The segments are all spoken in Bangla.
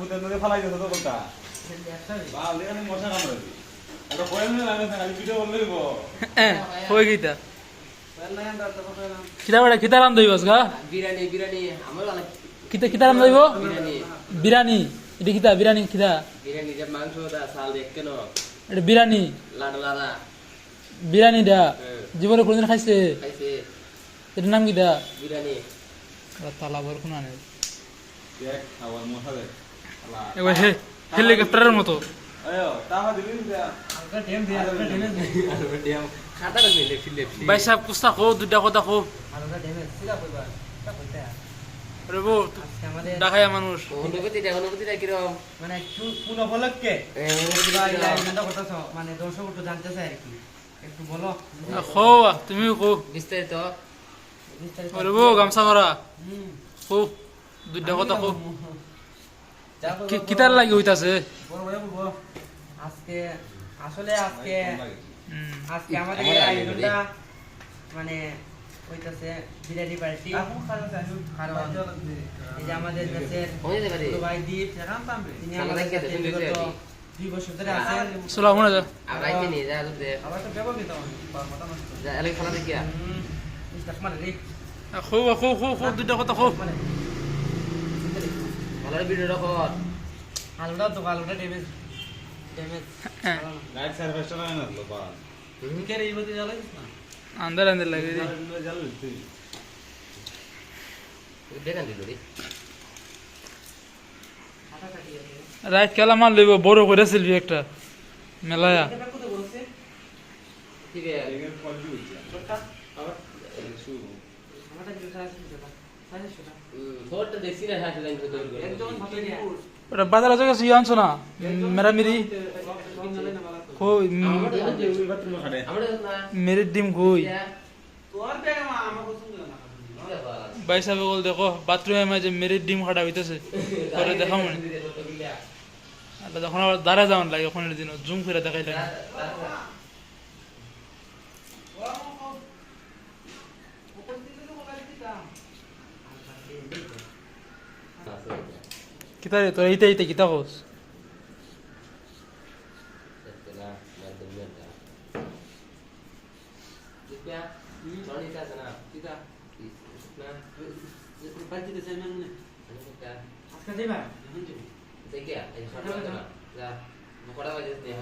ভূতের মধ্যে ফালাই দিত তো বাল মশা এটা লাগে ভিডিও দিব হয়ে গেইতা কিতা বেড়া কিতা রান দইবস গা বিরিয়ানি বিরিয়ানি আমার কিতা কিতা রান দইব বিরানি এটা কিতা বিরানি কিতা? বিরিয়ানি যে মাংস দা চাল দেখ কেন এটা বিরানি লাড়া লাড়া বিরানি দা জীবনে কোনদিন খাইছে? খাইছে। এটার নাম কিতা? বিরিয়ানি। তালা বরকুন আনে দেখ খাবার মশা দেখ। এবার হে হেলিকপ্টারের মতো। ভাই সাহেব কুস্তা খো দুটা কথা খো। মানুষ। মানে কোন উপলক্ষে। মানে দর্শক একটু জানতে চাই আর কি। একটু বলো। খো তুমি খো। বিস্তারিত। বিস্তারিত। গামছা ভরা হুম। খো দুটা কথা খো। কিতার লাগি হইতাছে। আজকে আসলে আজকে। আজকে আমাদের আয়োজনটা মানে হইতাছে বিরিয়ানি পার্টি। কারণ এই যে আমাদের দেশের হয়ে। ছোট ভাই দীপ তিনি আমাদের রেখে সাথে দেবেন, বিগত দুই বছর ধরে আছেন। চলো মনে আমরা আইতে নিয়ে যা দুধ দে। যা এলাকা খেলা দেখিয়া। হুম, মিস্টার মানে রে। খো খো খো খো দুটা কথা খো। মানে ভালো ভিডিও রেকর্ড আলুটা তো আলুটা ড্যামেজ ড্যামেজ লাইট সার্ভিসটা না না তো বাল কে রে ইবতে জ্বালাইছ না? আন্দার আন্দার লাগে রে। জ্বালালি তুই। দেখান দিল রে। রাত খেলা মার লইব বড় করে সিলবি একটা। মেলায়া। এটা কত ঠিক আছে হইছে? ছোটটা আমার শু আমারটা ওটা বাজার আছে গেছে আনছো না? মেরা মেরি। খো আমার ওই বাথরুমে খাড়ে আমরা না মেরির ডিম কই ভাই সাহেব বল, দেখো, বাথরুমে মাঝে মেরির ডিম খাটা হইতেছে। পরে দেখা মনে। যখন আবার দাঁড়া যাওয়ান লাগে, ওখানের দিন জুম করে দেখাইলে না কিতা রে তোর এইটা এইটা কিতা কোস বাড়িতে দেন না আজকে যাইবা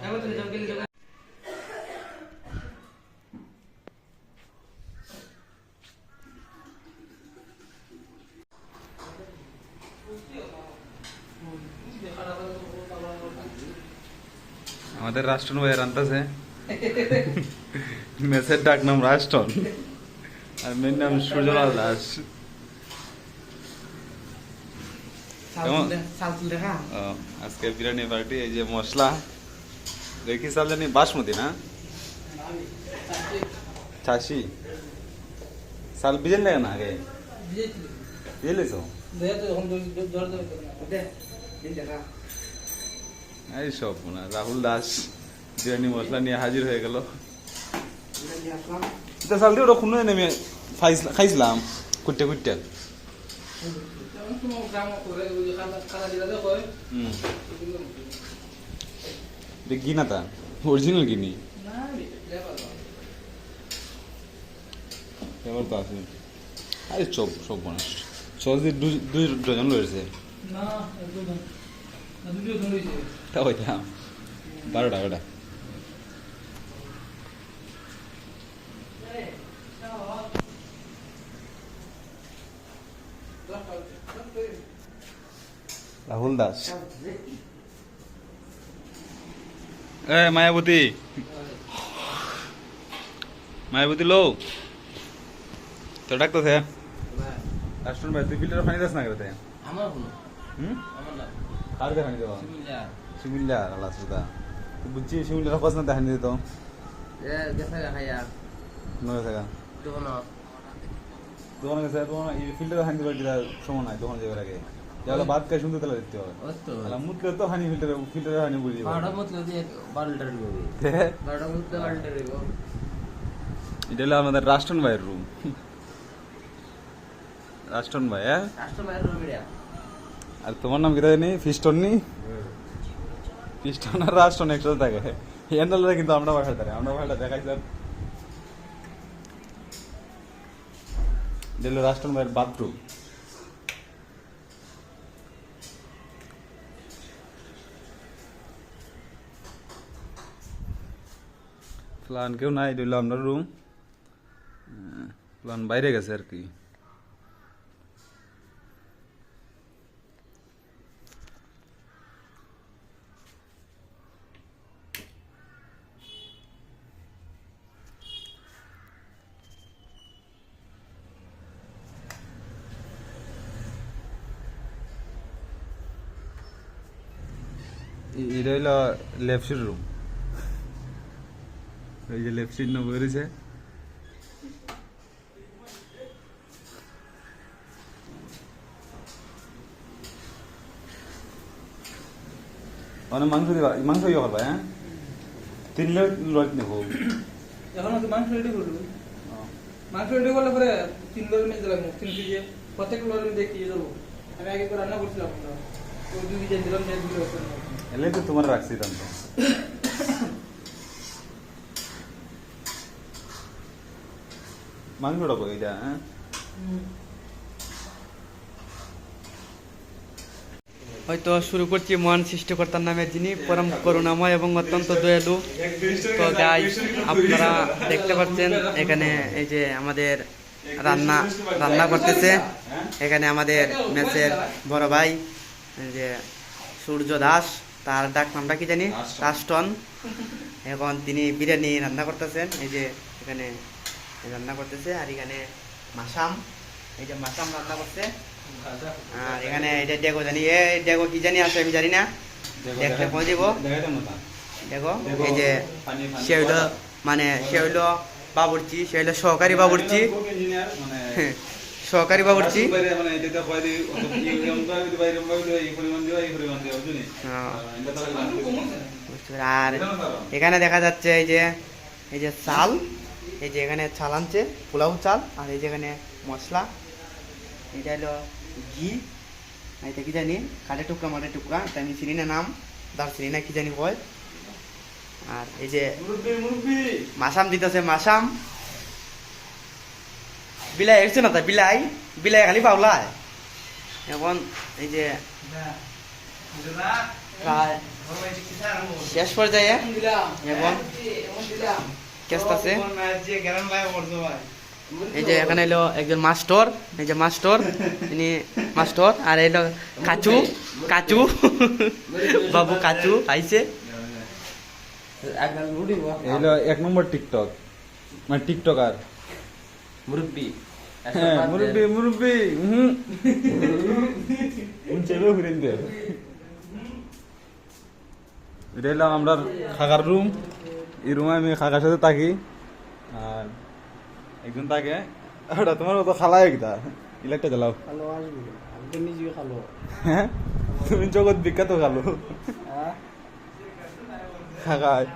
দেখো তুমি যাও গেলে যাও আমাদের রাষ্ট্রন ভাই রান্তাছে মেসের ডাক নাম রাষ্ট্রন আর মেন নাম সূর্যলাল দাস আজকে বিরিয়ানি পার্টি এই যে মশলা দেখি চাল জানি বাসমতি না চাষি চাল বিজেন লাগে না আগে দেখা এই সব না, রাহুল দাস, বিরিয়ানি মশলা নিয়ে হাজির হয়ে গেল। খাইছিলাম, কুটে কুটে। হুম। এটা গিনা তা, অরিজিনাল গিনি। দুই ডজন রয়েছে। না একদম না তা ওইটাম বারোটা রাহুল দাস। এ মায়াবতী। মায়াবতী লো। তো ডাকতেছে। রাষ্ট্রন ভাই তুই ফিল্টার পানি দাস না করতে আমার হুম? আমার না। কার দেখানি দেওয়া সিমিলার। শিমিল্লা আল্লাহ সুদা বুঝছি শিমিল্লার কস না দেখানি দিত নয় থাকা দোকানে গেছে দোকানে এই ফিল্টার হানি দিবার কিরা সময় নাই দোকানে যাবার আগে যাহলে বাদ খাই সুন্দর তেলা দিতে হবে আলা মুতলে তো হানি ফিল্টার ফিল্টার হানি বুঝি বারোটা মতলব দিয়ে বারো লিটার দিব বারোটা মতলব বারো লিটার দিব এটা হলো আমাদের রাষ্ট্রন ভাইয়ের রুম রাষ্ট্রন ভাই হ্যাঁ কাস্টমার রুম এটা আর তোমার নাম কি জানি ফিস্টন নি ফিস্টন আর রাষ্ট্রন একসাথে থাকে হ্যান্ডেলটা কিন্তু আমরা বাসায় থাকে আমরা বাসাটা দেখাই স্যার দিল রাষ্ট্রন ভাইয়ের বাথরুম প্লান কেউ নাই দিল আপনার রুম প্লান বাইরে গেছে আর কি এ- এটা হইল লেফটের রুম এই যে লেফট সিট নব্বই রয়েছে। মানে মাংস দিবা মাংস ইয়ে করবা হ্যাঁ? তিন লোক লোক নেব। এখন তো মাংস রেডি করল মাংস রেডি করলে পরে তিন লোকের মেজে দিলাম তিন কেজি। প্রত্যেক মধ্যে এক কেজি দেবো। আমি আগে করে রান্না করছিলাম দুই কেজি দিলাম না। এলে তো তোমার কই এটা হ্যাঁ হয়তো শুরু করছি মহান সৃষ্টিকর্তার নামে যিনি পরম করুণাময় এবং অত্যন্ত দয়ালু তো গাই আপনারা দেখতে পাচ্ছেন এখানে এই যে আমাদের রান্না রান্না করতেছে এখানে আমাদের মেসের বড় ভাই যে সূর্য দাস তার ডাক নামটা কি জানি। রাষ্ট্রন। এখন তিনি বিরিয়ানি রান্না করতেছেন। এই যে এখানে রান্না করতেছে আর এখানে মাসাম। এই যে মাসাম রান্না করছে। আর এখানে এটা ডেগো জানি। এ ডেগো কি জানি আছে আমি জানি না। দেখলে কই দিব। দেখো এই যে সে হইল মানে সে হইল বাবুর্চি সে হইল সহকারী বাবুর্চি। মানে সহকারী বাবুর্চি মানে হ্যাঁ। আর এখানে দেখা যাচ্ছে এই যে এই যে চাল এই যে এখানে চাল আনছে পোলাও চাল আর এই যে এখানে মশলা। এটা হলো ঘি এটা কি জানি কাঠে টুকরা মাঠে টুকরা এটা আমি চিনি না নাম তার চিনি না কি জানি কয়। আর এই যে মাসাম দিতেছে মাসাম। বিলাই এসছে না তা বিলাই বিলাই খালি পাওলায় এখন এই যে শেষ পর্যায়ে এখন কেসটা এই যে এখানে এলো একজন মাস্টার এই যে মাস্টার তিনি মাস্টার আর এলো কাচু কাচু, বাবু কাচু, আইছে। এইলো এক নম্বর টিকটক মানে টিকটকার। মুরব্বি। হ্যাঁ মুরব্বি মুরব্বি হুম চেবে ঘুরেন দে এটা হলাম আমরা খাকার রুম এই রুমে আমি খাকার সাথে থাকি। আর একজন থাকে ওটা তোমার মতো খালা একটা ইলেকটা জ্বালাও। হ্যাঁ? তুমি জগৎ বিখ্যাত খালো। খাকায়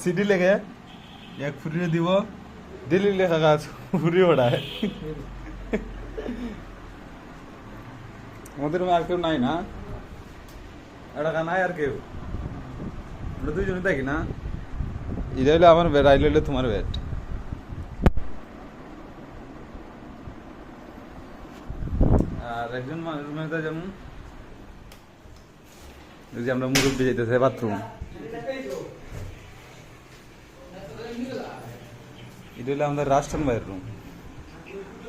সিটি লেগে এক ফুরিয়ে দিব। দিল্লি লেখা গাছ ফুরি ওড়ায় আমাদের রুমে আর কেউ নাই না এটা নাই আর কেউ আমরা দুইজনে থাকি না এটা হইলে আমার বেড আইলে হইলে তোমার বেড আর একজন রুমে যেমন আমরা মুরব্বী যেতেছে বাথরুম এটা হলো আমাদের রাষ্ট্রন ভাইয়ের রুম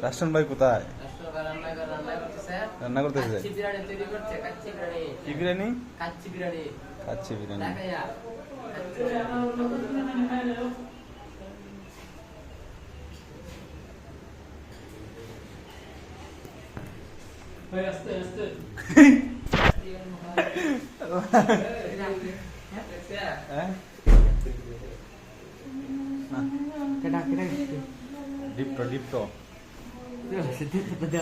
রাষ্ট্রন ভাই কোথায় রান্না করতেছে কি বিরিয়ানি কাচ্চি বিরিয়ানি আস্তে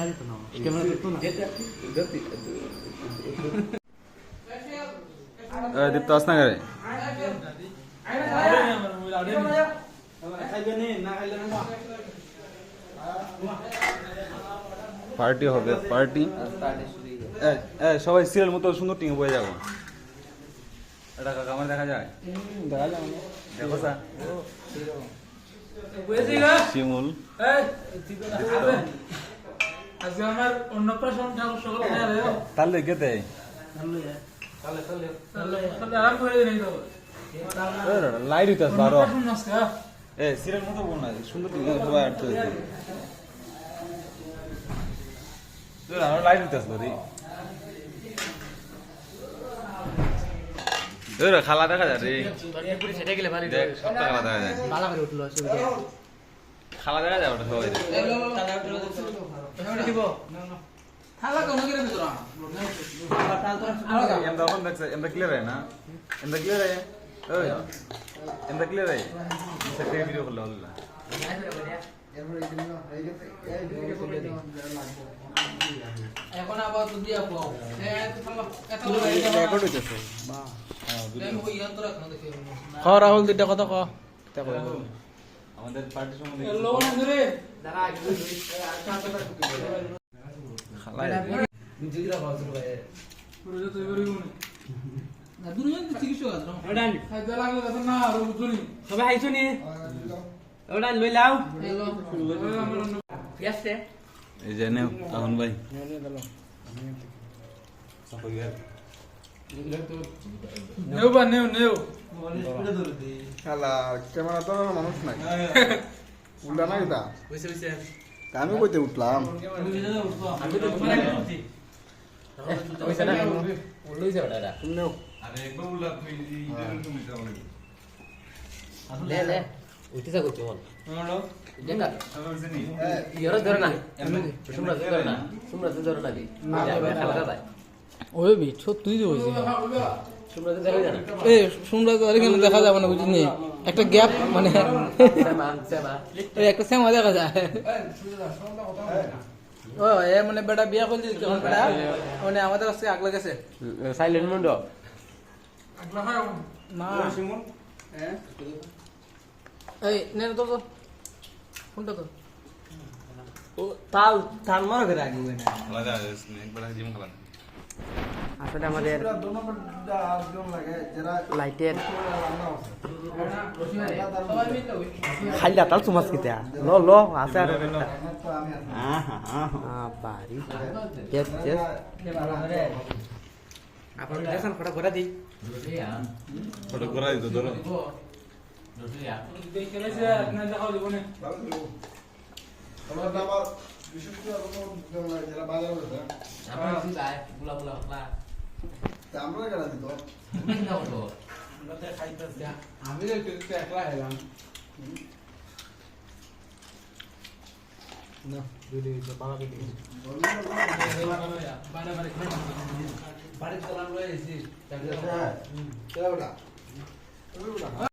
যেত না ক্যামেরা না দীপ্ত আস না করে পার্টি হবে পার্টি সবাই সিরিয়াল মতো সুন্দর টিঙে বয়ে যাব। এটা কাকা আমার দেখা যায়? দেখা না দেখো স্যার। শিমুল। আজকে আমার অন্নপ্রাশন ঠাকুর সকল তাহলে গেতে তাহলে আরাম করে দিন এই তো। লাইট হইতাস বারো। হ্যাঁ? এ সিরিয়াল মতো বল না সুন্দর লাইট হইতাস রে ধরো, খালা দেখা যায় রে। সেটা গেলে ভালো খালা দেখা যায়। ভালো করে খালা দেখা যায় ওটা সবাই। দিব না না খালা কোন গেলে ভিতর এমদা ওখান দেখছে এমদা ক্লিয়ার হয় না? এমদা ক্লিয়ার হয়? ওই এমদা ক্লিয়ার হয়? সেটা ভিডিও করলে হল না এখন আবার তো দিয়া পাও হ্যাঁ তো রেকর্ড হইতেছে রাহুল দুইটা কথা ক। আমাদের পার্টি সম্বন্ধে লবণ ধরে খালাই পুরো তুই করি মনে না দুনিয়া তো চিকিৎসা আছে খাইতে লাগলে তখন না আর বুঝুনি সবাই আইছো নি? ওটা লই লাও হ্যালো এই যে নে আহন ভাই নেও বা নেও নেও শালা ক্যামেরা তো মানুষ নাই উল্টা না এটা বুঝছে বুঝছে আমি কইতে উঠলাম তুমিও আরে একবার উল্লা তুই তুমি যাও হলো আমি জানি ওই বি সত্যি তো হইছে এ শুনলে তো আর এখানে দেখা যাবে না বুঝিনি একটা গ্যাপ মানে একটা সেমা দেখা যায়। ও এ মানে বেটা বিয়া করলি তখন বেটা? মানে আমাদের কাছে আগলা গেছে সাইলেন্ট মুন্ড। না এই নে তো তো। ফোনটা তো তাল তাল মার করে আগে না খালা একবার জিম খালা আসলে আমাদের লাইটের খাইলা তাল সুমাস কিতা ল ল আছে আর বাড়ি। চেস চেস দেখেন কটা ঘোরা দিই। ফটো করা ধরো। আমার কোনো দিত আমি একলা আলা আসুজি ওই তো চাবিদার না হালদি আমরা না, এই না। এখন যদি একবার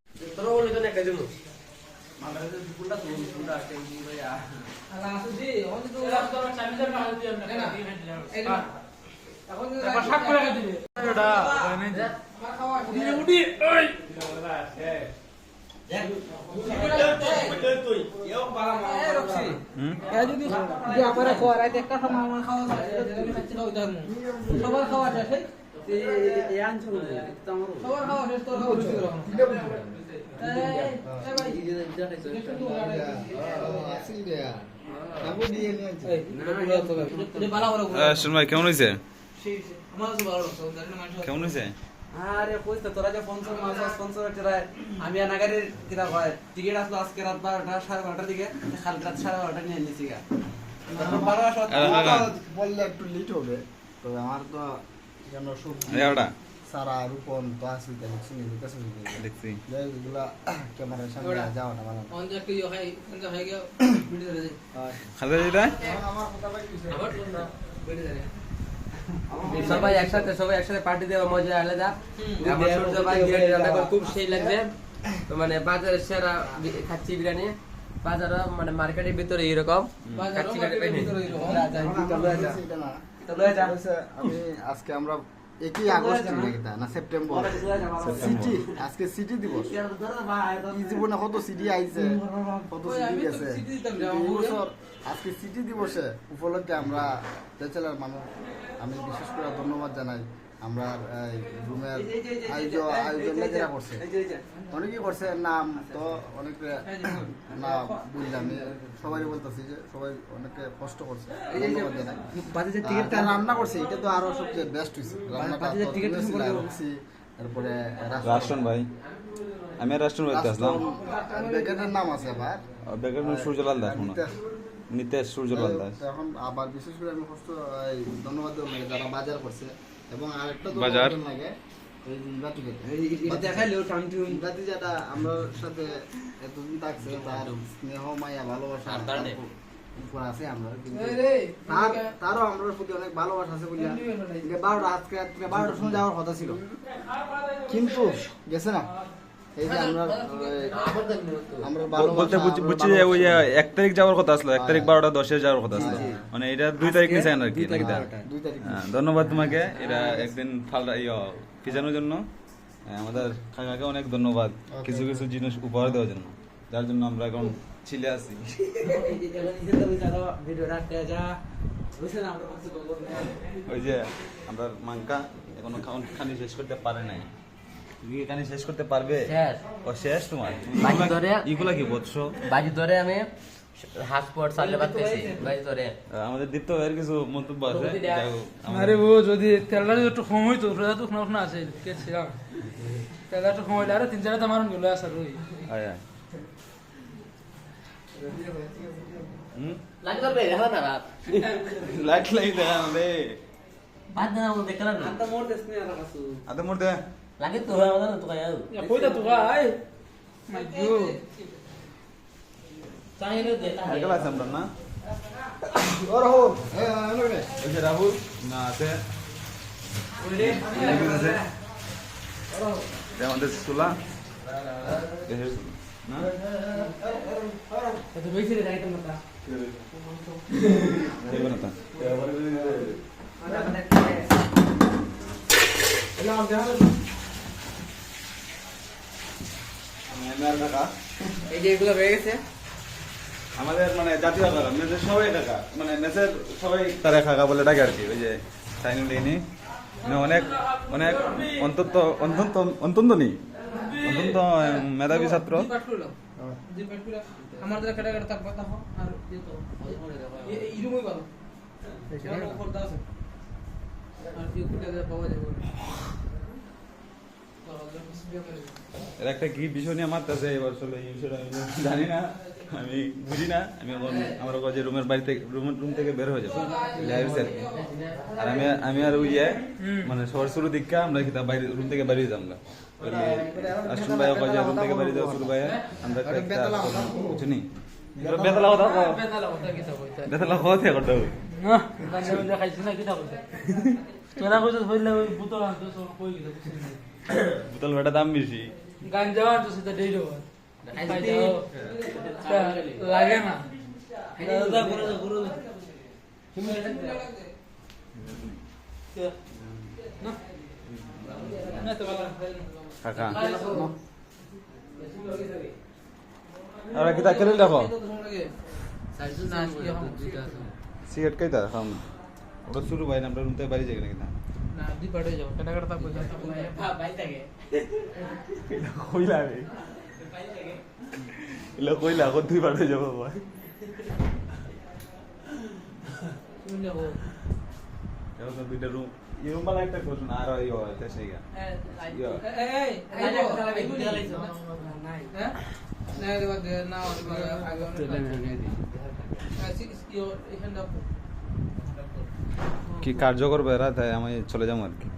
আপনারা খাওয়া রাইতে একটা খাওয়া যায় যাব সবার খাওয়া এই? সবার খাওয়া শেষ তোর খাওয়া ভাই, কেমন হয়েছে। কেমন আরে কইস তোরা যে স্পন্সর মাছ স্পন্সর আমি আনাগারের কিতা হয় টিকিট আসলো আজকে রাত বারোটা সাড়ে বারোটার দিকে কাল রাত সাড়ে বারোটা নিয়ে নিয়েছি গা। বললে একটু লেট হবে তবে আমার তো যেন সব এই ওটা সারা রূপন তো আসি দেখছি কাছে দেখছি এগুলা ক্যামেরার সামনে যাও না মানে অন যে একটা ইয়ে হয়, ওখান থেকে হয়ে গিয়ে ভিডিও ধরে যায়। খালা যেটা আমার কথা বাকি আবার ভিডিও ধরে। সবাই একসাথে সবাই একসাথে পার্টি দেওয়া মজা আলাদা হুম। আমার সূর্য ভাই বিরিয়ানি রান্না করে খুব সেই লাগছে তো মানে বাজারের সেরা বি- খাচ্ছি বিরিয়ানি বাজার মানে মার্কেটের ভিতরে এরকম বাজারও খাচ্ছি মার্কেটের বিরিয়ানি। ভিতরে এরকম। এটা না তো লয়ে যা। হয়েছে, আমি আজকে আমরা একই আগস্ট নাকি না সেপ্টেম্বর সিটি আজকে সিটি দিবস। কি জীবনে কত সিটি আইছে? কত সিটি গেছে আজকে সিটি দিবসে উপলক্ষে আমরা ব্যাচেলার মানুষ আমি বিশেষ করে ধন্যবাদ জানাই। আমরা এই রুমের আয়োজন আয়োজন করছে অনেকেই করছে নাম তো অনেকে না বুঝলাম সবাই বলতেছি যে সবাই অনেকে কষ্ট করছে রান্না করছে এটা তো আরও সবচেয়ে বেস্ট হয়েছে রান্নাটা তারপরে রাষ্ট্রন ভাই আমি রাষ্ট্রন বাড়িতে আসলাম বেগেটের নাম আছে আবার বেকার সূর্যলাল দাস মনে নিতেশ। নিতেশ সূর্যলাল দাস এখন আবার বিশেষ করে আমি কষ্ট ধন্যবাদ যারা বাজার করছে এবং আরেকটা তো বাজার? লাগে তারও আমরা প্রতি অনেক ভালোবাসা আছে বলিয়া বারোটা আজকে বারোটার সময় যাওয়ার কথা ছিল। কিন্তু গেছে না। বলতে বুঝছি যে ওই এক তারিখ যাওয়ার কথা আসলো এক তারিখ বারোটা দশে যাওয়ার কথা আসলো। মানে এটা দুই তারিখ আর কি হ্যাঁ, ধন্যবাদ তোমাকে এটা একদিন ফালটা ইয়ে পিছানোর জন্য। হ্যাঁ, আমাদের কাকাকে অনেক ধন্যবাদ কিছু কিছু জিনিস উপহার দেওয়ার জন্য। যার জন্য আমরা এখন ছিলে আছি। ওই যে আমরা মাংকা এখনও খাওন খানি শেষ করতে পারে নাই। তুমি কি শেষ করতে পারবে? শেষ। ও শেষ তোমার? বাকি ধরে- ইগুলা কি বলছো? বাজি ধরে আমি সালে বাজি ধরে। আমাদের দীপ্ত ভাইয়ের কিছু মন্তব্য আছে? প্রকৃতি দেয়া। যাই হোক, আমাদের- আরে ও যদি একটু কম হইতো রোজা তো শোনা শোনা আছে কে ছিলাম? তেলটা একটু কম হইলে আরে তিন চারটা মারুন গেল আয়। ধরবে না না না আতে মোর দে লাগে তো হয় আমাদের তো কাজ কইতা তো ভাই মাই গড চাইলে দে সাইকেল আছে আমরা না ও রাহুল এ এলো রে ওই যে রাহুল না আছে একজন আছে এটা আমাদের চুলা দেহের চুলা। না তো বেশি রে যাইতাম না দেখবে না তা। আমি আর কাকা এই যে এগুলো রয়ে গেছে। আমাদের মানে জাতীয় কাকা মেসের সবাই কাকা মানে মেসের সবাই তারা কাকা বলে ডাকে আর কি ওই যে সাইন লিনি মানে অনেক অনেক অন্তত অন্তত অন্তত নেই। অন্তত মেধাবী ছাত্র। আমার দ্বারা কেটে কেটে আর ভালো। দিয়ে পাওয়া যাবে। এর একটা কি বিষয় নিয়ে মারতেছে এবার আসলে এই বিষয়টা আমি জানি না আমি বুঝি না আমি আমার কাছে রুমের বাড়ি থেকে রুম রুম থেকে বের হয়ে যাব। লাইভ আর আর আমি আমি আর ওই মানে সবার শুরু দিকটা আমরা কিতা বাইরে রুম থেকে বেরিয়ে যাব আশ্রম ভাই কাজে রুম থেকে বেরিয়ে যাব শুরু ভাই আমরা একটা বুঝনি বেতলা কথা। বেতালা করতে হবে। না খাইছি না তোরা কইছিস হইলে ওই বুতল আনতো সব কই গেল বোতল বেটা দাম বেশি গাঞ্জা আনতো সেটা দেই দেবো লাগে না দাদা করে গুরু না তো ভালো কাকা আর কিতা কেলে দেখো সিগারেট খাইতা খাম ওটা শুরু ভাই আমরা রুম থেকে বাড়ি যাই না কিনা না দুই পাটে যাও কেটে কেটে তাক পয়সা ভাই থাকে কইলা রে এলো কইলা বাড়ি যাব ভাই শুনে যাব এখন তো দুইটা রুম এই রুম বালা একটা কোন আর ইও আছে সেইগা ইয়া এই এই যাও হ্যাঁ না দেবা দে না আগে এখানটা কি কার্যকর বেড়া তাই আমি চলে যাব আর কি।